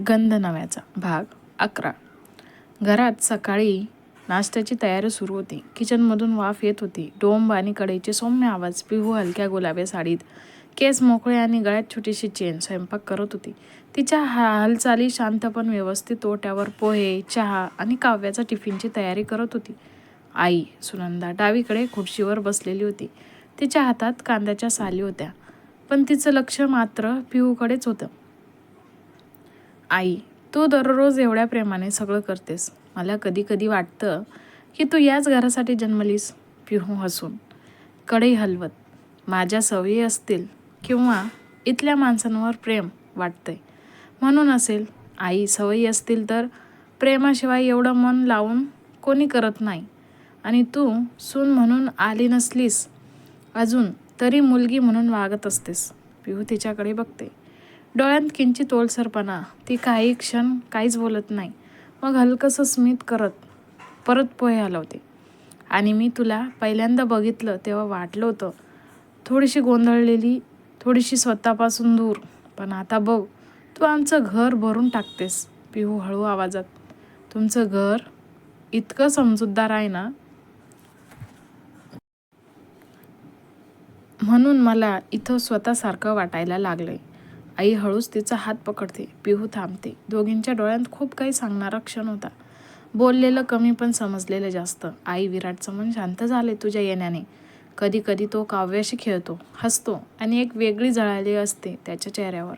गंध नव्याचा. भाग अकरा. घरात सकाळी नाश्त्याची तयारी सुरू होती. किचनमधून वाफ येत होती. डोंब आणि कढईचे सौम्य आवाज पिहू हलक्या गुलाबी साडीत केस मोकळे आणि गळ्यात छोटीशी चेन स्वयंपाक करत होती. तिच्या हा हालचाली शांत पण व्यवस्थित ओट्यावर पोहे चहा आणि काव्याचा टिफिनची तयारी करत होती. आई सुनंदा डावीकडे खुर्शीवर बसलेली होती. तिच्या हातात कांद्याच्या साली होत्या. पण तिचं लक्ष मात्र पिहूकडेच होतं. आई तू दररोज एवढ्या प्रेमाने सगळं करतेस. मला कधी कधी वाटतं की तू याच घरासाठी जन्मलीस पिहू हसून. कढई हलवत. माझ्या सवयी असतील किंवा इथल्या माणसांवर प्रेम वाटतंय. म्हणून असेल आई सवयी असतील तर प्रेमाशिवाय एवढं मन लावून कोणी करत नाही. आणि तू सून म्हणून आली नसलीस अजून तरी मुलगी म्हणून वागत असतेस. पिहू तिच्याकडे बघते. डोळ्यात किंचित ओलसरपणा. ती काही क्षण काहीच बोलत नाही. मग हलकंसं स्मित करत परत पोहे हलवते. आणि मी तुला पहिल्यांदा बघितलं तेव्हा वाटलं होतं. थोडीशी गोंधळलेली थोडीशी स्वतःपासून दूर. पण आता बघ तू आमचं घर भरून टाकतेस. पिहू हळू आवाजात. तुमचं घर इतकं समजूतदार आहे ना? म्हणून मला इथं स्वतःसारखं वाटायला लागलं आहे आई हळूच तिचा हात पकडते पिहू थांबते. दोघींच्या डोळ्यात खूप काही सांगणारा क्षण होता. बोललेलं कमी पण समजलेलं जास्त. आई विराटचं मन शांत झाले तुझ्या येण्याने. कधी कधी तो काव्याशी खेळतो हसतो आणि एक वेगळी जळाली असते त्याच्या चेहऱ्यावर.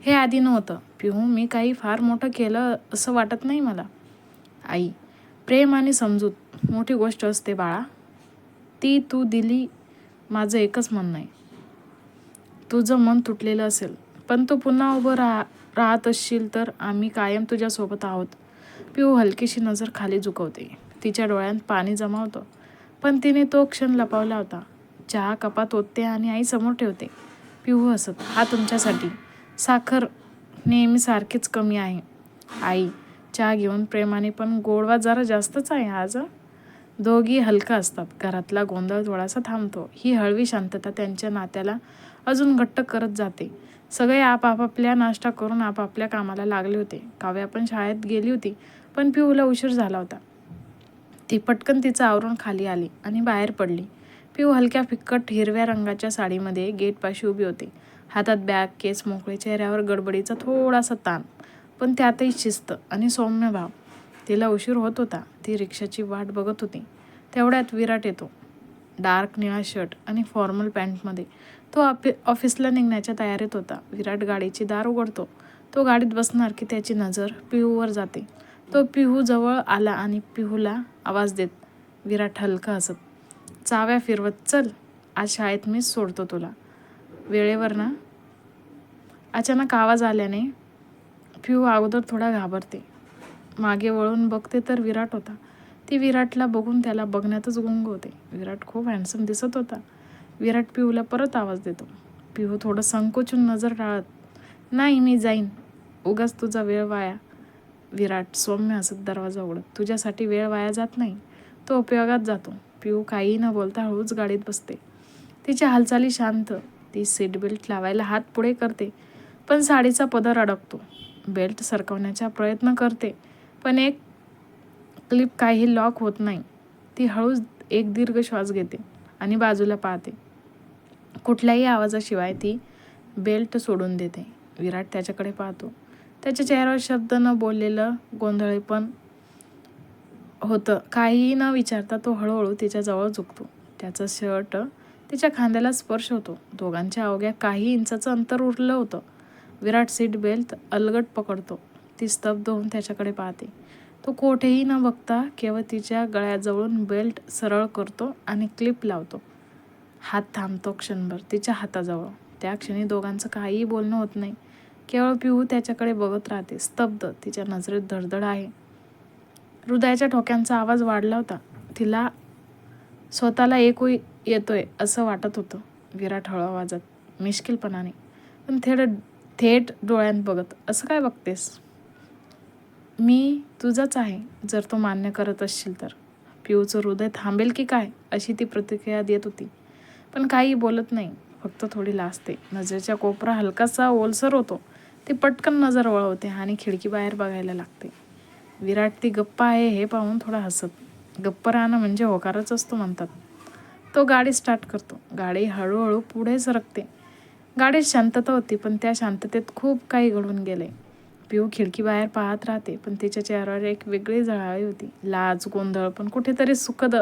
हे आधी नव्हतं. पिहू मी काही फार मोठं केलं असं वाटत नाही मला. आई प्रेम आणि समजूत मोठी गोष्ट असते बाळा. ती तू दिली माझं एकच म्हणणं आहे. तुझं मन तुटलेलं असेल पण तू पुन्हा उभं राहा राहत असशील तर आम्ही कायम तुझ्यासोबत आहोत. पिऊ हलकीशी नजर खाली झुकवते. तिच्या डोळ्यात पाणी जमावतं. पण तिने तो क्षण लपवला होता. चहा कपात ओतते आणि आई समोर ठेवते. पिऊ हसत हा तुमच्यासाठी. साखर नेहमी सारखीच कमी आहे. आई चहा घेऊन प्रेमाने पण गोडवा जरा जास्तच आहे आज दोघी हलका असतात. घरातला गोंधळ थोडासा थांबतो. ही हळवी शांतता त्यांच्या नात्याला अजून घट्ट करत जाते. सगळे आपापल्या नाश्ता करून आपापल्या कामाला लागले होते. काव्या पण शाळेत गेली होती पण पिऊला उशीर झाला होता. ती पटकन तिचं आवरून खाली आली आणि बाहेर पडली. पिऊ हलक्या फिक्कट हिरव्या रंगाच्या साडीमध्ये गेटपाशी उभी होती. हातात बॅग केस मोकळे चेहऱ्यावर गडबडीचा थोडासा ताण. पण त्यातही शिस्त आणि सौम्य भाव तिला उशीर होत होता. ती रिक्षाची वाट बघत होती. तेवढ्यात विराट येतो. डार्क निळा शर्ट आणि फॉर्मल पॅन्टमध्ये. तो आप ऑफिसला निघण्याच्या तयारीत होता. विराट गाडीची दार उघडतो. तो गाडीत बसणार की त्याची नजर पिहूवर जाते. तो पिहू जवळ आला आणि पिहूला आवाज देत विराट हलका हसत. चाव्या फिरवत चल. आज शाळेत मीच सोडतो तुला. वेळेवर ना अचानक आवाज आल्याने पिहू अगोदर थोडा घाबरते. मागे वळून बघते तर विराट होता. ती विराटला बघून त्याला बघण्यातच गुंग होते. विराट खूप हँडसम दिसत होता. विराट पिहूला परत आवाज देतो. पिहू थोडं संकोचून नजर टाळत नाही मी जाईन. उगाच तुझा वेळ वाया. विराट सौम्य हसत दरवाजा उघडत. तुझ्यासाठी वेळ वाया जात नाही. तो उपयोगात जातो. पिहू काहीही न बोलता हळूच गाडीत बसते. तिच्या हालचाली शांत. ती सीट बेल्ट लावायला हात पुढे करते पण साडीचा पदर अडकतो. बेल्ट सरकवण्याचा प्रयत्न करते पण एक क्लिप काही लॉक होत नाही. ती हळूच एक दीर्घ श्वास घेते आणि बाजूला पाहते. कुठल्याही आवाजाशिवाय ती बेल्ट सोडून देते. विराट त्याच्याकडे पाहतो. त्याच्या चेहऱ्यावर शब्द न बोललेलं गोंधळे पण होतं. काहीही न विचारता तो हळूहळू तिच्याजवळ झुकतो. त्याचं शर्ट तिच्या खांद्याला स्पर्श होतो. दोघांच्या अवघ्या काही इंचाचं अंतर उरलं होतं. विराट सीट बेल्ट अलगट पकडतो. ती स्तब्ध होऊन त्याच्याकडे पाहते. तो कोठेही न बघता केवळ तिच्या गळ्याजवळून बेल्ट सरळ करतो आणि क्लिप लावतो. हात थांबतो क्षणभर तिच्या हाताजवळ. त्या क्षणी दोघांचं काहीही बोलणं होत नाही. केवळ पिहू त्याच्याकडे बघत राहते. स्तब्ध. तिच्या नजरेत धडधड आहे. हृदयाच्या ठोक्यांचा आवाज वाढला होता. तिला स्वतःला एकू येतोय असं वाटत होतं. विराट हळू आवाजात मिश्किलपणाने पण थेट थेट डोळ्यांत बघत असं काय बघतेस? मी तुझाच आहे जर तो मान्य करत असशील तर. पिऊचं हृदय थांबेल की काय? अशी ती प्रतिक्रिया देत होती. पण काही बोलत नाही. फक्त थोडी लाजते. नजरेच्या कोपरा हलकासा ओलसर होतो. ती पटकन नजर वळवते आणि खिडकी बाहेर बघायला लागते. विराट ती गप्प आहे हे पाहून थोडा हसत. गप्प राहणं म्हणजे होकारच असतो म्हणतात. तो गाडी स्टार्ट करतो. गाडी हळूहळू पुढे सरकते. गाडीत शांतता होती पण त्या शांततेत खूप काही घडून गेले. पिऊ खिडकी बाहेर पाहत राहते पण तिच्या चेहऱ्यावर एक वेगळी जळाळी होती. लाज गोंधळ पण कुठेतरी सुखद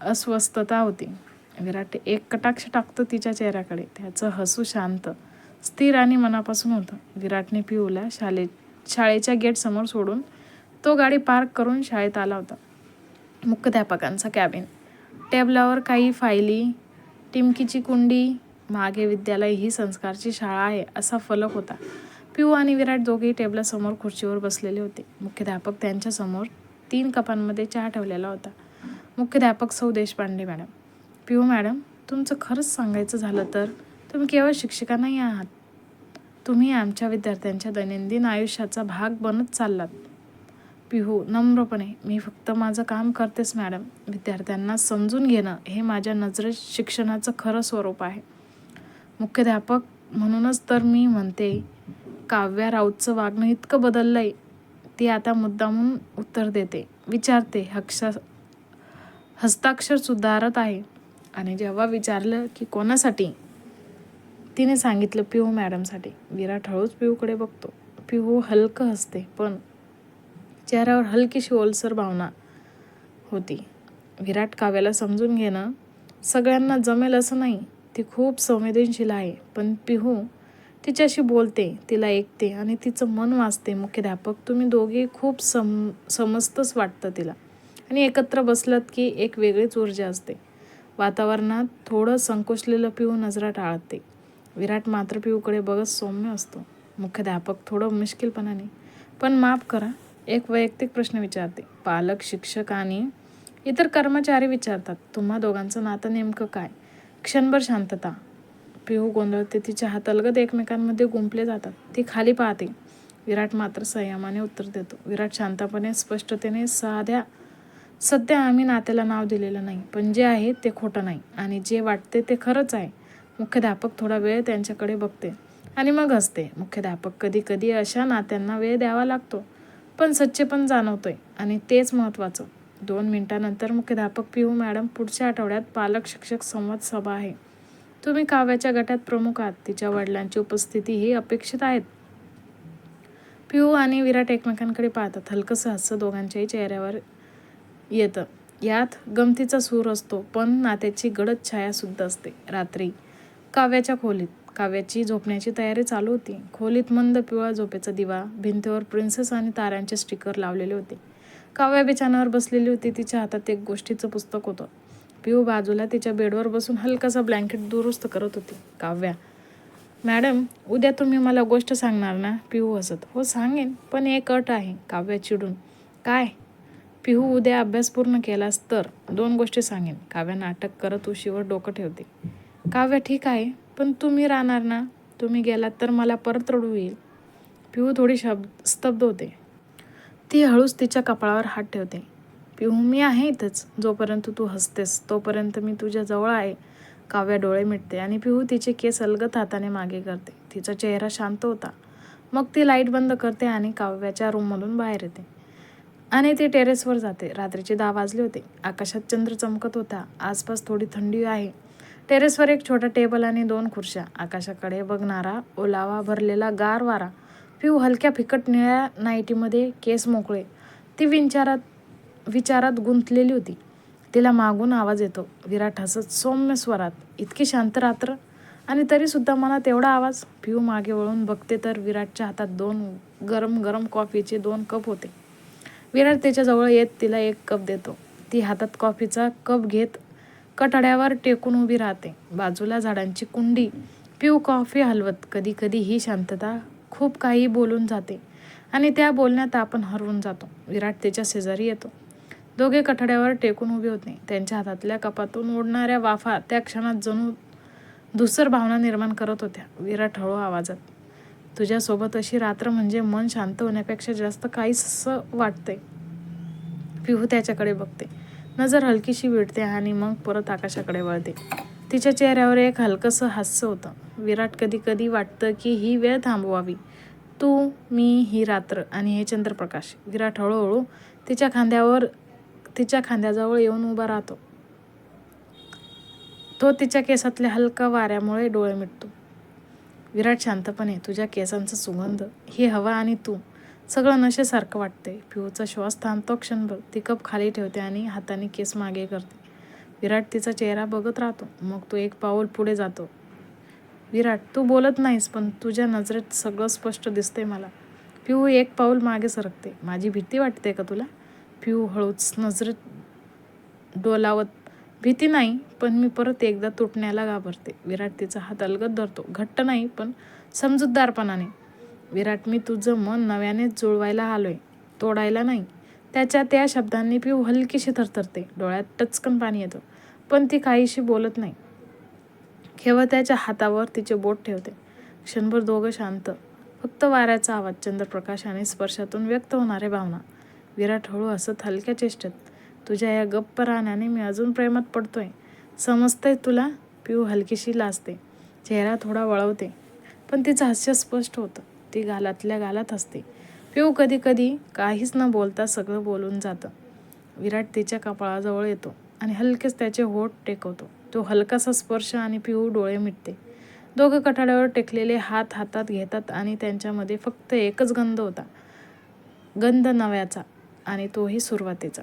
अस्वस्थता होती. विराट एक कटाक्ष टाकतो तिच्या चेहऱ्याकडे. त्याचं हसू शांत स्थिर आणि मनापासून होतं विराटने पिऊला शाले शाळेच्या गेटसमोर सोडून तो गाडी पार्क करून शाळेत आला होता. मुख्याध्यापकांचा कॅबिन. टेबलावर काही फायली टिमकीची कुंडी मागे विद्यालय ही संस्कारची शाळा आहे असा फलक होता. पिऊ आणि विराट दोघेही टेबलासमोर खुर्चीवर बसलेले होते. मुख्याध्यापक त्यांच्यासमोर तीन कपांमध्ये चहा ठेवलेला होता. मुख्याध्यापक सौ देशपांडे मॅडम. पिऊ मॅडम तुमचं खरंच सांगायचं झालं तर? तुम्ही केवळ शिक्षिका नाही आहात. तुम्ही आमच्या विद्यार्थ्यांच्या दैनंदिन आयुष्याचा भाग बनत चाललात. पिहू नम्रपणे मी फक्त माझं काम करतेच मॅडम. विद्यार्थ्यांना समजून घेणं हे माझ्या नजरेत शिक्षणाचं खरं स्वरूप आहे. मुख्याध्यापक म्हणूनच तर मी म्हणते काव्या राऊतचं वागणं इतकं बदललं आहे ती आता मुद्दामून उत्तर देते. विचारते हक्ष हस्ताक्षर सुधारत आहे. आणि जेव्हा विचारलं की कोणासाठी तिने सांगितलं पिहू मॅडमसाठी. विराट हळूच पिहूकडे बघतो. पिहू हलकं हसते पण चेहऱ्यावर हलकीशी ओलसर भावना होती. विराट काव्याला समजून घेणं सगळ्यांना जमेल असं नाही. ती खूप संवेदनशील आहे पण पिहू तिच्याशी बोलते तिला ऐकते आणि तिचं मन वाचते. मुख्याध्यापक तुम्ही दोघे खूप सम समजतंच वाटतं तिला. आणि एकत्र बसलात की एक वेगळीच ऊर्जा असते. वातावरणात थोडं संकोचलेलं पिऊ नजरा टाळते. विराट मात्र पिऊकडे बघत सौम्य असतो. मुख्याध्यापक थोडं मुश्किलपणाने पण माफ करा एक वैयक्तिक प्रश्न विचारते. पालक शिक्षक आणि इतर कर्मचारी विचारतात तुम्हा दोघांचं नातं नेमकं काय? क्षणभर शांतता. पिहू गोंधळते तिच्या हात अलगद एकमेकांमध्ये गुंपले जातात. ती खाली पाहते विराट मात्र संयमाने उत्तर देतो. विराट शांतपणे स्पष्टतेने साध्या सध्या आम्ही नात्याला नाव दिलेलं नाही पण जे आहे ते खोटं नाही आणि जे वाटते ते खरंच आहे. मुख्याध्यापक थोडा वेळ त्यांच्याकडे बघते आणि मग हसते. मुख्याध्यापक कधी कधी अशा नात्यांना वेळ द्यावा लागतो पण सच्चे पण जाणवतोय आणि तेच महत्त्वाचं. दोन मिनिटानंतर मुख्याध्यापक पिहू मॅडम पुढच्या आठवड्यात पालक शिक्षक संवाद सभा आहे. तुम्ही काव्याच्या गटात प्रमुख आहात. तिच्या वडिलांची उपस्थिती ही अपेक्षित आहेत. पिहू आणि विराट एकमेकांकडे पाहतात. हलकंसं हास्य दोघांच्याही चेहऱ्यावर येतं. यात गमतीचा सूर असतो पण नात्याची गडद छायासुद्धा असते. रात्री काव्याच्या खोलीत काव्याची झोपण्याची तयारी चालू होती. खोलीत मंद पिवळा झोपेचा दिवा भिंतीवर प्रिन्सेस आणि ताऱ्यांचे स्टिकर लावलेले होते. काव्या बिछानावर बसलेली होती तिच्या हातात एक गोष्टीचं पुस्तक होतं. पिऊ बाजूला तिच्या बेडवर बसून हलकासा ब्लँकेट दुरुस्त करत होती. काव्या मॅडम उद्या तुम्ही मला गोष्ट सांगणार ना? पिहू हसत. हो सांगेन पण एक अट आहे काव्या चिडून. काय? पिहू उद्या अभ्यास पूर्ण केलास तर दोन गोष्टी सांगेन. काव्या नाटक करत उशीवर डोकं ठेवते. काव्य ठीक आहे पण तुम्ही राहणार ना? तुम्ही गेलात तर मला परत रडू येईल. पिहू थोडी शब्द स्तब्ध होते. ती हळूच तिच्या कपाळावर हात ठेवते. पिहू मी आहे इथंच. जोपर्यंत तू हसतेस तोपर्यंत मी तुझ्या जवळ आहे. काव्या डोळे मिटते आणि पिहू तिचे केस अलगत हाताने मागे करते. तिचा चेहरा शांत होता. मग ती लाइट बंद करते आणि काव्याच्या रूममधून बाहेर येते. आणि ती टेरेसवर जाते. रात्रीचे दहा वाजले होते. आकाशात चंद्र चमकत होता. आसपास थोडी थंडी आहे. टेरेसवर एक छोटा टेबल आणि दोन खुर्च्या. आकाशाकडे बघणारा ओलावा भरलेला गार वारा. पिऊ हलक्या फिकट निळ्या नाईटीमध्ये केस मोकळे. ती विचारात विचारात गुंतलेली होती. तिला मागून आवाज येतो. विराट हसत सौम्य स्वरात. इतकी शांत रात्र? आणि तरीसुद्धा मनात एवढा आवाज? पिऊ मागे वळून बघते तर विराटच्या हातात दोन गरम गरम कॉफीचे दोन कप होते. विराट त्याच्याजवळ येत तिला एक कप देतो. ती हातात कॉफीचा कप घेत कठाड्यावर टेकून उभी राहते. बाजूला झाडांची कुंडी पिऊ कॉफी हलवत. कधी कधी ही शांतता खूप काही बोलून जाते आणि त्या बोलण्यात आपण हरवून जातो. विराट त्याच्या शेजारी येतो. दोघे कठड्यावर टेकून उभे होते. त्यांच्या हातातल्या कपातून उडणाऱ्या वाफा त्या क्षणात जणू दुसर भावना निर्माण करत होत्या. विराट हळू आवाजात तुझ्यासोबत अशी रात्र म्हणजे मन शांत होण्यापेक्षा जास्त काहीसं वाटते पिहू त्याच्याकडे बघते. नजर हलकीशी विडते आणि मग परत आकाशाकडे वळते. तिच्या चेहऱ्यावर एक हलकंसं हास्य होतं. विराट कधी कधी वाटतं की ही वेळ थांबवावी. तू मी ही रात्र आणि हे चंद्रप्रकाश. विराट हळूहळू तिच्या खांद्यावर तिच्या खांद्याजवळ येऊन उभा राहतो. तो तिच्या केसातल्या हलका वाऱ्यामुळे डोळे मिटतो. विराट शांतपणे तुझ्या केसांचा सुगंध ही हवा आणि तू सगळं नशेसारखं वाटते पिऊचा श्वास थांबतो क्षणभर ती कप खाली ठेवते आणि हाताने केस मागे करते. विराट तिचा चेहरा बघत राहतो. मग तो एक पाऊल पुढे जातो. विराट तू बोलत नाहीस पण तुझ्या नजरेत सगळं स्पष्ट दिसते मला पिऊ एक पाऊल मागे सरकते. माझी भीती वाटते का तुला पिऊ हळूच नजरेत डोलावत भीती नाही पण मी परत एकदा तुटण्याला घाबरते. विराट तिचा हात अलगत धरतो. घट्ट नाही पण समजूतदारपणाने. विराट मी तुझं मन नव्यानेच जुळवायला आलोय. तोडायला नाही. त्याच्या त्या शब्दांनी पिऊ हलकीशी थरथरते. डोळ्यात टचकन पाणी येतं. पण ती काहीशी बोलत नाही. केवळ त्याच्या हातावर तिचे बोट ठेवते. क्षणभर दोघं शांत. फक्त वाऱ्याचा आवाज चंद्रप्रकाश आणि स्पर्शातून व्यक्त होणारे भावना. विराट हळू हसत हलक्या चेष्टेत. तुझ्या या गप्प राहण्याने मी अजून प्रेमात पडतोय. समजतंय तुला? पिऊ हलकीशी लाजते. चेहरा थोडा वळवते. पण तिचं हास्य स्पष्ट होतं. ती गालातल्या गालात असते पिऊ कधी कधी काहीच न बोलता सगळं बोलून जातं. विराट तिच्या कपाळाजवळ येतो आणि हलकेच त्याचे होठ टेकवतो. तो हलकासा स्पर्श आणि पिऊ डोळे मिटते. दोघं कठाड्यावर टेकलेले हात हातात घेतात आणि त्यांच्यामध्ये फक्त एकच गंध होता. गंध नव्याचा आणि तोही सुरुवातीचा.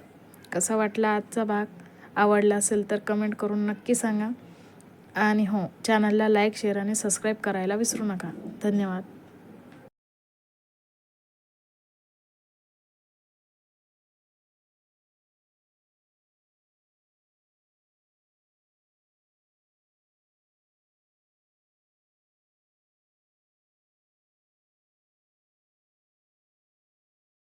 कसा वाटला आजचा भाग? आवडला असेल तर कमेंट करून नक्की सांगा. आणि हो चॅनलला लाईक शेअर आणि सबस्क्राईब करायला विसरू नका. धन्यवाद.